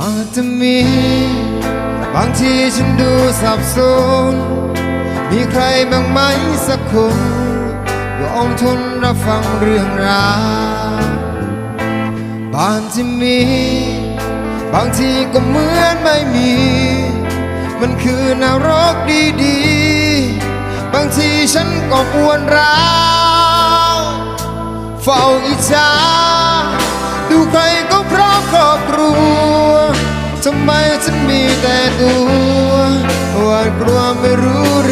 อาจจะมี บางทีฉันดูสับสนมีใครบ้างไหมสักคนยอมทนรับฟังเรื่องราวบางที่มี บางทีก็เหมือนไม่มี มันคือนรกดีๆ บางทีฉันก็ปวนร้าวเฝ้าอิจฉาดูใครก็เพราะครอบครัว ทำไมฉันมีแต่ตัวหวาดกลัวไม่รู้